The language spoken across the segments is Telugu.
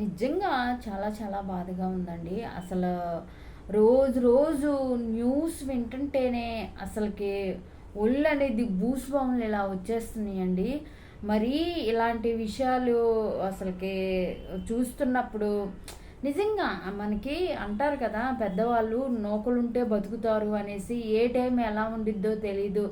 నిజంగా చాలా చాలా బాధగా ఉందండి. అసలు రోజు రోజు న్యూస్ వింటుంటేనే అసలుకి ఒళ్ళు అనేది భూస్వాములు ఇలా వచ్చేస్తున్నాయండి. మరి ఇలాంటి విషయాలు అసలుకి చూస్తున్నప్పుడు నిజంగా మనకి అంటారు కదా పెద్దవాళ్ళు నోకలుంటే బతుకుతారు అనేసి ఏ టైం ఎలా ఉండిద్దో తెలీదు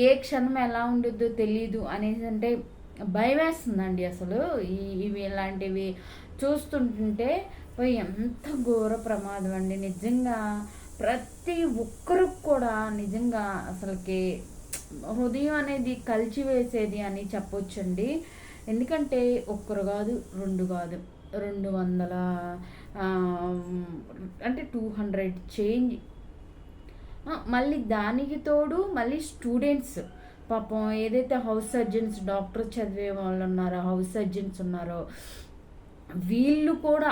ఏ క్షణం ఎలా ఉండిద్దో తెలీదు అనేసి అంటే భయం వేస్తుందండి అసలు. ఈ ఇవి ఇలాంటివి చూస్తుంటుంటే ఎంత ఘోర ప్రమాదం అండి. నిజంగా ప్రతి ఒక్కరికి కూడా నిజంగా అసలుకి హృదయం అనేది కలిచివేసేది అని చెప్పొచ్చండి. ఎందుకంటే ఒక్కరు కాదు రెండు కాదు. రెండు వందల అంటే టూ హండ్రెడ్ చేంజ్. మళ్ళీ దానికి తోడు మళ్ళీ స్టూడెంట్స్. పాపం ఏదైతే హౌస్ సర్జన్స్ డాక్టర్ చదివే వాళ్ళు ఉన్నారో హౌస్ సర్జన్స్ ఉన్నారో వీళ్ళు కూడా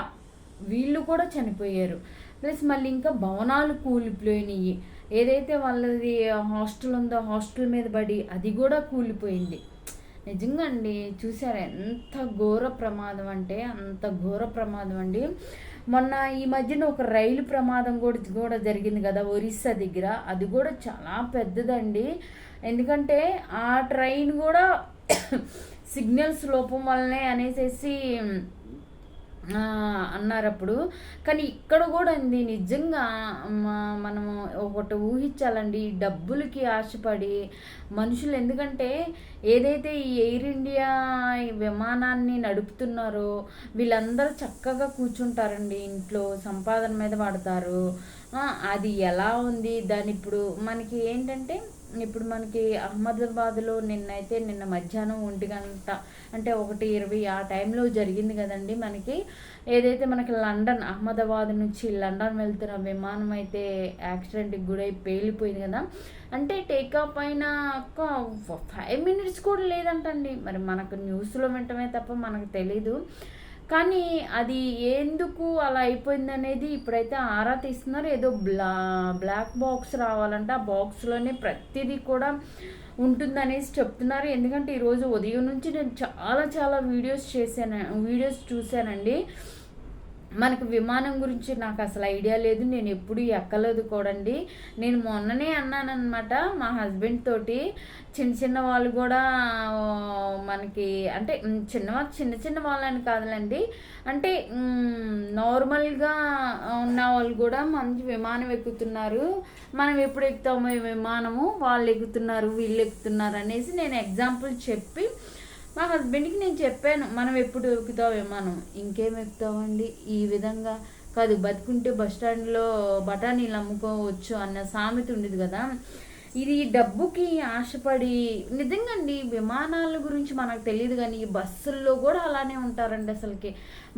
వీళ్ళు కూడా చనిపోయారు. ప్లస్ మళ్ళీ ఇంకా భవనాలు కూలిపోయినాయి. ఏదైతే వాళ్ళది హాస్టల్ ఉందో హాస్టల్ మీద పడి అది కూడా కూలిపోయింది. నిజంగా అండి చూసారా ఎంత ఘోర ప్రమాదం అంటే అంత ఘోర ప్రమాదం అండి. మొన్న ఈ మధ్యన ఒక రైలు ప్రమాదం కూడా కూడా జరిగింది కదా ఒరిస్సా దగ్గర. అది కూడా చాలా పెద్దదండి. ఎందుకంటే ఆ ట్రైన్ కూడా సిగ్నల్స్ లోపం వల్లనే అనేసేసి అన్నారప్పుడు. అన్నారు అప్పుడు కానీ ఇక్కడ కూడా ఉంది నిజంగా మనము ఒకటి ఊహించాలండి డబ్బులకి ఆశపడి మనుషులు ఎందుకంటే ఏదైతే ఈ ఎయిర్ ఇండియా విమానాన్ని నడుపుతున్నారో వీళ్ళందరూ చక్కగా కూర్చుంటారండి ఇంట్లో సంపాదన మీద పడతారు. అది ఎలా ఉంది? దాని ఇప్పుడు మనకి ఏంటంటే ఇప్పుడు మనకి అహ్మదాబాద్లో నిన్నైతే నిన్న మధ్యాహ్నం ఒంటి గంట అంటే ఒకటి ఇరవై ఆ టైంలో జరిగింది కదండి మనకి. ఏదైతే మనకి లండన్ అహ్మదాబాద్ నుంచి లండన్ వెళ్తున్న విమానం అయితే యాక్సిడెంట్కి గురై పేలిపోయింది కదా. అంటే టేకాఫ్ అయిన ఒక ఫైవ్ మినిట్స్ కూడా లేదంటండి. మరి మనకు న్యూస్లో వింటమే తప్ప మనకు తెలీదు. కానీ అది ఎందుకు అలా అయిపోయింది అనేది ఇప్పుడైతే ఆరా తీస్తున్నారు. ఏదో బ్లా బ్లాక్ బాక్స్ రావాలంటే ఆ బాక్స్లోనే ప్రతిదీ కూడా ఉంటుందనేసి చెప్తున్నారు. ఎందుకంటే ఈరోజు ఉదయం నుంచి నేను చాలా చాలా వీడియోస్ చేశాను వీడియోస్ చూశానండి. మనకు విమానం గురించి నాకు అసలు ఐడియా లేదు నేను ఎప్పుడు ఎక్కలేదు కూడండి. నేను మొన్ననే అన్నానమాట మా హస్బెండ్ తోటి చిన్న చిన్న వాళ్ళు కూడా మనకి అంటే చిన్న చిన్న చిన్న వాళ్ళని కాదులండి. అంటే నార్మల్గా ఉన్న వాళ్ళు కూడా మంచి విమానం ఎక్కుతున్నారు. మనం ఎప్పుడు ఎక్కుతామో విమానము వాళ్ళు ఎక్కుతున్నారు వీళ్ళు ఎక్కుతున్నారు అనేసి నేను ఎగ్జాంపుల్ చెప్పి మా హస్బెండ్కి నేను చెప్పాను మనం ఎప్పుడు ఎక్కుతాం విమానం ఇంకేం ఎక్కుతామండి ఈ విధంగా కాదు బతుకుంటే బస్ స్టాండ్లో బఠానీలు అమ్ముకోవచ్చు అన్న సామెత ఉండేది కదా. ఇది డబ్బుకి ఆశపడి నిజంగా అండి విమానాల గురించి మనకు తెలియదు కానీ ఈ బస్సుల్లో కూడా అలానే ఉంటారండి అసలుకి.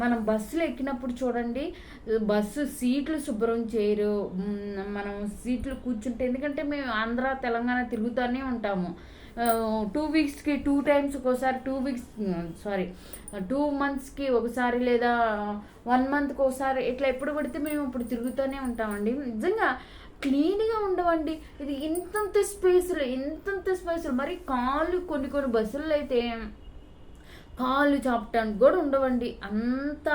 మనం బస్సులు ఎక్కినప్పుడు చూడండి బస్సు సీట్లు శుభ్రం చేయరు. మనం సీట్లు కూర్చుంటే ఎందుకంటే మేము ఆంధ్ర తెలంగాణ తిరుగుతూనే ఉంటాము. టూ వీక్స్కి టూ టైమ్స్ ఒకసారి టూ వీక్స్ సారీ టూ మంత్స్కి ఒకసారి లేదా వన్ మంత్కి ఒకసారి ఇట్లా ఎప్పుడు పడితే మేము ఇప్పుడు తిరుగుతూనే ఉంటామండి. నిజంగా క్లీన్గా ఉండవండి. ఇది ఇంతంత స్పేస్లు ఇంతంత స్పేస్లు మరి కాళ్ళు కొన్ని కొన్ని బస్సుల్లో అయితే కాళ్ళు చాపటానికి కూడా ఉండవండి. అంత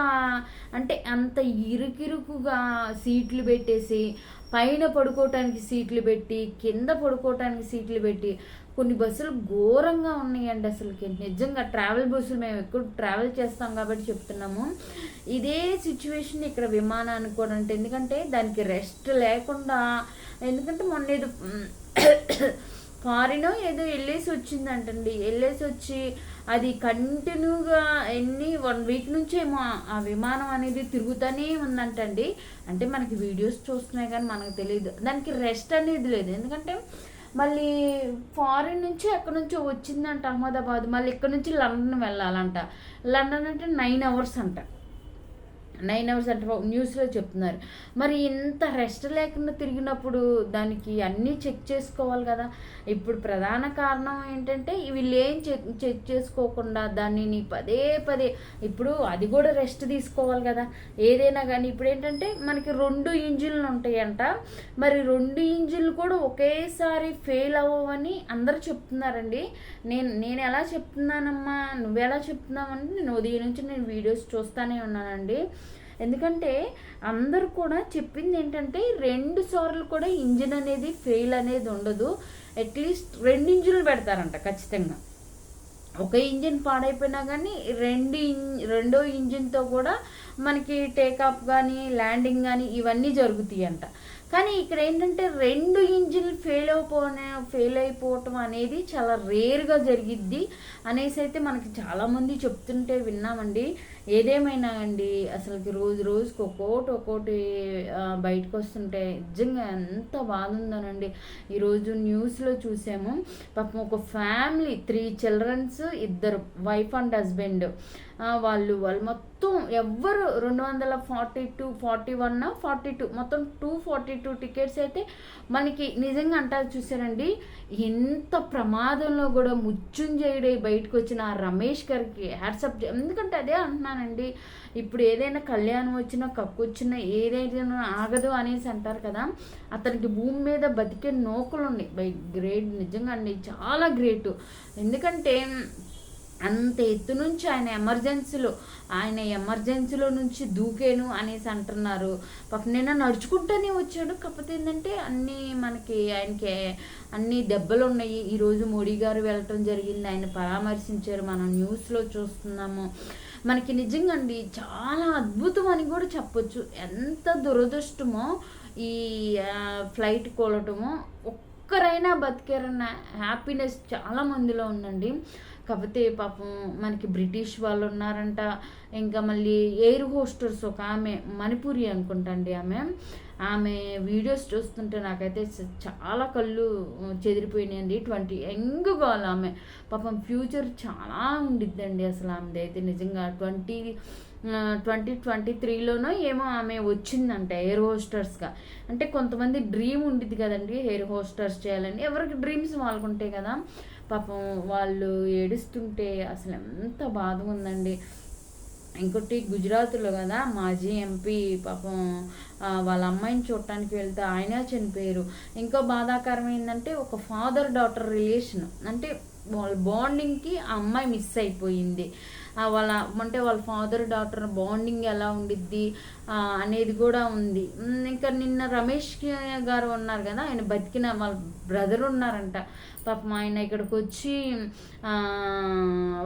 అంటే అంత ఇరుకిరుకుగా సీట్లు పెట్టేసి పైన పడుకోవటానికి సీట్లు పెట్టి కింద పడుకోవటానికి సీట్లు పెట్టి కొన్ని బస్సులు ఘోరంగా ఉన్నాయండి అసలుకి. నిజంగా ట్రావెల్ బస్సులు మేము ఎక్కువ ట్రావెల్ చేస్తాం కాబట్టి చెప్తున్నాము. ఇదే సిచ్యువేషన్ ఇక్కడ విమానానికి కూడా అంటే ఎందుకంటే దానికి రెస్ట్ లేకుండా ఎందుకంటే మొన్న ఏదో ఫారిన్ ఏదో వెళ్ళేసి వచ్చిందంటండి. వెళ్ళేసి వచ్చి అది కంటిన్యూగా ఎన్ని వన్ వీక్ నుంచి ఏమో ఆ విమానం అనేది తిరుగుతూనే ఉందంటండి. అంటే మనకి వీడియోస్ చూస్తున్నాయి కానీ మనకు తెలియదు దానికి రెస్ట్ అనేది లేదు. ఎందుకంటే మళ్ళీ ఫారిన్ నుంచి ఎక్కడి నుంచో వచ్చిందంట అహ్మదాబాద్. మళ్ళీ ఇక్కడ నుంచి లండన్ వెళ్ళాలంట. లండన్ అంటే నైన్ అవర్స్ అంట. నైన్ అవర్స్ అంటే న్యూస్లో చెప్తున్నారు. మరి ఇంత రెస్ట్ లేకుండా తిరిగినప్పుడు దానికి అన్నీ చెక్ చేసుకోవాలి కదా. ఇప్పుడు ప్రధాన కారణం ఏంటంటే వీళ్ళు ఏం చెక్ చెక్ చేసుకోకుండా దానిని పదే పదే ఇప్పుడు అది కూడా రెస్ట్ తీసుకోవాలి కదా. ఏదైనా కానీ ఇప్పుడు ఏంటంటే మనకి రెండు ఇంజిన్లు ఉంటాయంట. మరి రెండు ఇంజిన్లు కూడా ఒకేసారి ఫెయిల్ అవ్వవని అందరూ చెప్తున్నారండి. నేను నేను ఎలా చెప్తున్నానమ్మా? నువ్వు ఎలా చెప్తున్నావంటే నేను ఉదయం నుంచి నేను వీడియోస్ చూస్తూనే ఉన్నానండి. ఎందుకంటే అందరూ కూడా చెప్పింది ఏంటంటే రెండు సార్లు కూడా ఇంజిన్ అనేది ఫెయిల్ అనేది ఉండదు. అట్లీస్ట్ రెండు ఇంజిన్లు పెడతారంట ఖచ్చితంగా. ఒక ఇంజిన్ పాడైపోయినా కానీ రెండు ఇం రెండో ఇంజిన్తో కూడా మనకి టేకాఫ్ కానీ ల్యాండింగ్ కానీ ఇవన్నీ జరుగుతాయి అంట కానీ ఇక్కడ ఏంటంటే రెండు ఇంజిన్ ఫెయిల్ అయిపోనే ఫెయిల్ అయిపోవటం అనేది చాలా రేర్గా జరిగిద్ది అనేసి అయితే మనకి చాలామంది చెప్తుంటే విన్నామండి. ఏదేమైనా అండి అసలుకి రోజు రోజుకి ఒక్కోటి ఒక్కోటి బయటకు వస్తుంటే నిజంగా ఎంత బాధుందోనండి. ఈరోజు న్యూస్లో చూసాము పాపం ఒక ఫ్యామిలీ త్రీ చిల్డ్రన్స్ ఇద్దరు వైఫ్ అండ్ హస్బెండ్. వాళ్ళు వాళ్ళు మొత్తం మొత్తం ఎవ్వరు రెండు వందల forty two forty one forty two. మొత్తం టూ ఫార్టీ టూ టికెట్స్ అయితే మనకి నిజంగా అంటారు చూసారండి ఎంత ప్రమాదంలో కూడా ముచ్చుంజయుడై బయటకు వచ్చిన రమేష్ గారికి హ్యాట్సప్ ఎందుకంటే అదే అంటున్నానండి. ఇప్పుడు ఏదైనా కళ్యాణం వచ్చినా కక్కు వచ్చినా ఏదైనా ఆగదు అనేసి అంటారు కదా. అతనికి భూమి మీద బతికే నోకలు ఉన్నాయి బై గ్రేట్ నిజంగా అండి. చాలా గ్రేటు. ఎందుకంటే అంత ఎత్తు నుంచి ఆయన ఎమర్జెన్సీలో ఆయన ఎమర్జెన్సీలో నుంచి దూకేను అనేసి అంటున్నారు. పాపం నిన్న నడుచుకుంటూనే వచ్చాడు. కాకపోతే ఏంటంటే అన్నీ మనకి ఆయనకి అన్ని దెబ్బలు ఉన్నాయి ఈరోజు మోడీ గారు వెళ్ళటం జరిగింది. ఆయన పరామర్శించారు. మనం న్యూస్లో చూస్తున్నాము. మనకి నిజంగా అండి చాలా అద్భుతం అని కూడా చెప్పొచ్చు. ఎంత దురదృష్టమో ఈ ఫ్లైట్ కోలటమో. ఒక్కరైనా బతికారన్న హ్యాపీనెస్ చాలా మందిలో ఉందండి. కాకపోతే పాపం మనకి బ్రిటిష్ వాళ్ళు ఉన్నారంట. ఇంకా మళ్ళీ ఎయిర్ హోస్టర్స్ ఒక ఆమె మణిపూరి అనుకుంటండి ఆమె. ఆమె వీడియోస్ చూస్తుంటే నాకైతే చాలా కళ్ళు చెదిరిపోయినాయండి. ట్వంటీ యంగ్ గర్ల్ ఆమె. పాపం ఫ్యూచర్ చాలా ఉండిద్దండి అసలు ఆమెది అయితే నిజంగా. ట్వంటీ ట్వంటీ ట్వంటీ త్రీలోనో ఏమో ఆమె వచ్చిందంట ఎయిర్ హోస్టర్స్గా అంటే కొంతమంది డ్రీమ్ ఉండిద్ది కదండి ఎయిర్ హోస్టర్స్ చేయాలని. ఎవరికి డ్రీమ్స్ వాళ్ళకుంటాయి కదా పాపం వాళ్ళు ఏడుస్తుంటే అసలు ఎంత బాధ ఉందండి ఇంకోటి గుజరాత్లో కదా మాజీ ఎంపీ పాపం వాళ్ళ అమ్మాయిని చూడటానికి వెళ్తే ఆయన చనిపోయారు. ఇంకో బాధాకరం ఏంటంటే ఒక ఫాదర్ డాటర్ రిలేషన్ అంటే వాళ్ళ బాండింగ్కి ఆ అమ్మాయి మిస్ అయిపోయింది. వాళ్ళ అంటే వాళ్ళ ఫాదర్ డాటర్ బాండింగ్ ఎలా ఉండిద్ది అనేది కూడా ఉంది. ఇంకా నిన్న రమేష్ గారు ఉన్నారు కదా ఆయన బతికిన వాళ్ళ బ్రదర్ ఉన్నారంట. పాపం ఆయన ఇక్కడికి వచ్చి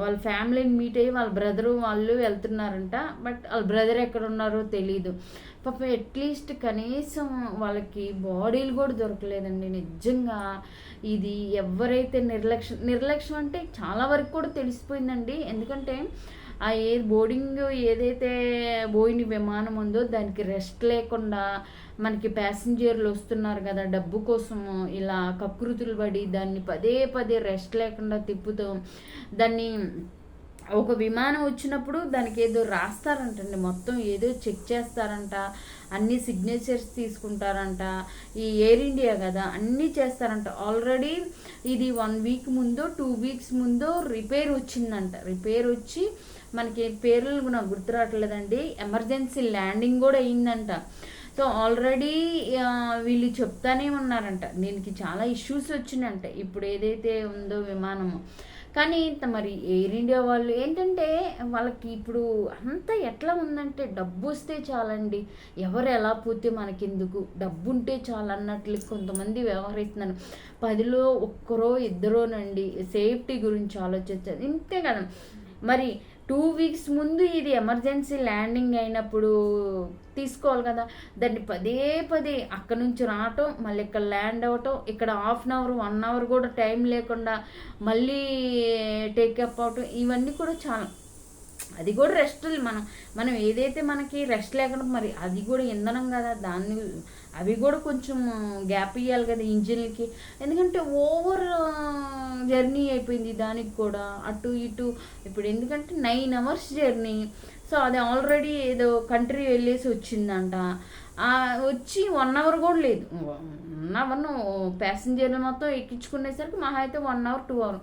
వాళ్ళ ఫ్యామిలీని మీట్ అయ్యి వాళ్ళ బ్రదరు వాళ్ళు వెళ్తున్నారంట. బట్ వాళ్ళ బ్రదర్ ఎక్కడ ఉన్నారో తెలీదు. పాపం అట్లీస్ట్ కనీసం వాళ్ళకి బాడీలు కూడా దొరకలేదండి నిజంగా. ఇది ఎవరైతే నిర్లక్ష్యం నిర్లక్ష్యం అంటే చాలా వరకు కూడా తెలిసిపోయిందండి. ఎందుకంటే ఆ ఏ బోర్డింగ్ ఏదైతే బోయిన విమానం ఉందో దానికి రెస్ట్ లేకుండా మనకి ప్యాసింజర్లు వస్తున్నారు కదా డబ్బు కోసం ఇలా కకృతులు పడి దాన్ని పదే పదే రెస్ట్ లేకుండా తిప్పుతూ దాన్ని ఒక విమానం వచ్చినప్పుడు దానికి ఏదో రాస్తారంటండి. మొత్తం ఏదో చెక్ చేస్తారంట. అన్ని సిగ్నేచర్స్ తీసుకుంటారంట. ఈ ఎయిర్ ఇండియా కదా అన్నీ చేస్తారంట. ఆల్రెడీ ఇది వన్ వీక్ ముందో టూ వీక్స్ ముందో రిపేర్ వచ్చిందంట. రిపేర్ వచ్చి మనకి పేర్లు నాకు గుర్తు రావట్లేదండి. ఎమర్జెన్సీ ల్యాండింగ్ కూడా అయిందంట. సో ఆల్రెడీ వీళ్ళు చెప్తానే ఉన్నారంట. దీనికి చాలా ఇష్యూస్ వచ్చినాయంట ఇప్పుడు ఏదైతే ఉందో విమానము. కానీ ఇంత మరి ఎయిర్ ఇండియా వాళ్ళు ఏంటంటే వాళ్ళకి ఇప్పుడు అంతా ఎట్లా ఉందంటే డబ్బు వస్తే చాలండి. ఎవరు ఎలా పోతే మనకెందుకు? డబ్బు ఉంటే చాలు అన్నట్లు కొంతమంది వ్యవహరిస్తున్నారు. పదిలో ఒక్కరో ఇద్దరోనండి. సేఫ్టీ గురించి ఆలోచించారు ఇంతే కదా. మరి టూ వీక్స్ ముందు ఇది ఎమర్జెన్సీ ల్యాండింగ్ అయినప్పుడు తీసుకోవాలి కదా. దాన్ని పదే పదే అక్కడ నుంచి రావటం మళ్ళీ ఇక్కడ ల్యాండ్ అవ్వటం ఇక్కడ half an hour one hour కూడా టైం లేకుండా మళ్ళీ టేకప్ అవటం ఇవన్నీ కూడా చాలా అది కూడా రెస్ట్ మనం మనం ఏదైతే మనకి రెస్ట్ లేకుండా మరి అది కూడా ఇంధనం కదా దాన్ని అవి కూడా కొంచెం గ్యాప్ ఇవ్వాలి కదా ఇంజిన్లకి. ఎందుకంటే ఓవర్ జర్నీ అయిపోయింది దానికి కూడా అటు ఇటు. ఇప్పుడు ఎందుకంటే నైన్ అవర్స్ జర్నీ సో అది ఆల్రెడీ ఏదో కంట్రీ వెళ్ళేసి వచ్చిందంట. వచ్చి వన్ అవర్ కూడా లేదు. వన్ ప్యాసింజర్లు మొత్తం ఎక్కించుకునేసరికి మహా అయితే వన్ అవర్ టూ అవర్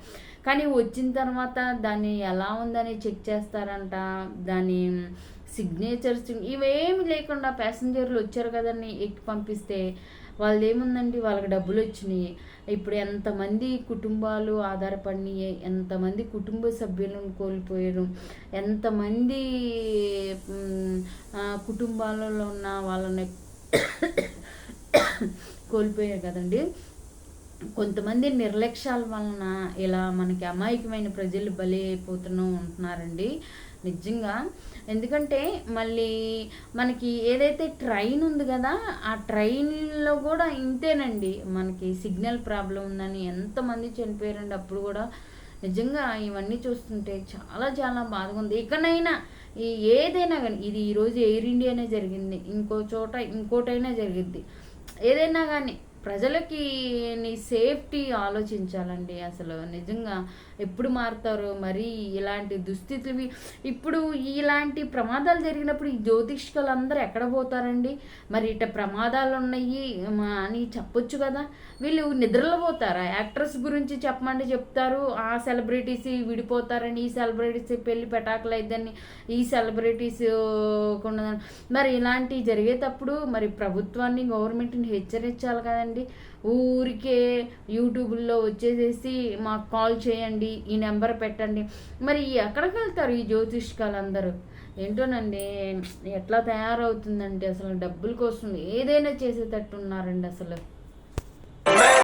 కానీ వచ్చిన తర్వాత దాన్ని ఎలా ఉందని చెక్ చేస్తారంట. దాని సిగ్నేచర్స్ ఇవేమి లేకుండా ప్యాసింజర్లు వచ్చారు కదండి ఎక్కి పంపిస్తే. వాళ్ళది ఏముందండి వాళ్ళకి డబ్బులు వచ్చినాయి. ఇప్పుడు ఎంతమంది కుటుంబాలు ఆధారపడినాయి ఎంతమంది కుటుంబ సభ్యులను కోల్పోయారు ఎంతమంది కుటుంబాలలో ఉన్న వాళ్ళని కోల్పోయారు కదండి. కొంతమంది నిర్లక్ష్యాల వలన ఇలా మనకి అమాయకమైన ప్రజలు బలి అయిపోతూనే ఉంటున్నారండి. నిజంగా. ఎందుకంటే మళ్ళీ మనకి ఏదైతే ట్రైన్ ఉంది కదా ఆ ట్రైన్లో కూడా ఇంతేనండి. మనకి సిగ్నల్ ప్రాబ్లం ఉందని ఎంతమంది చనిపోయారండి అప్పుడు కూడా. నిజంగా ఇవన్నీ చూస్తుంటే చాలా చాలా బాధగా ఉంది. ఇకనైనా ఈ ఏదైనా కానీ ఇది ఈరోజు ఎయిర్ ఇండియానే జరిగింది. ఇంకో చోట ఇంకోటైనా జరిగింది. ఏదైనా కానీ ప్రజలకి నీ సేఫ్టీ ఆలోచించాలండి అసలు. నిజంగా ఎప్పుడు మారుతారో మరి ఇలాంటి దుస్థితులు ఇప్పుడు ఇలాంటి ప్రమాదాలు జరిగినప్పుడు ఈ జ్యోతిష్కులు అందరూ ఎక్కడ పోతారండి? మరి ఇట ప్రమాదాలు ఉన్నాయి మా అని చెప్పొచ్చు కదా? వీళ్ళు నిద్రలో పోతారా? యాక్ట్రెస్ గురించి చెప్పమంటే చెప్తారు ఆ సెలబ్రిటీస్ విడిపోతారని ఈ సెలబ్రిటీస్ పెళ్ళి పెటాకులు అయిద్దని ఈ సెలబ్రిటీస్ మరి ఇలాంటివి జరిగేటప్పుడు మరి ప్రభుత్వాన్ని గవర్నమెంట్ని హెచ్చరించాలి కదండి. ఊరికే యూట్యూబ్లో వచ్చేసేసి మాకు కాల్ చేయండి ఈ నెంబర్ పెట్టండి. మరి ఎక్కడికి వెళ్తారు ఈ జ్యోతిష్కాలు అందరూ ఏంటోనండి ఎట్లా తయారవుతుందంటే అసలు డబ్బుల కోసం? ఏదైనా చేసేటట్టు ఉన్నారండి అసలు.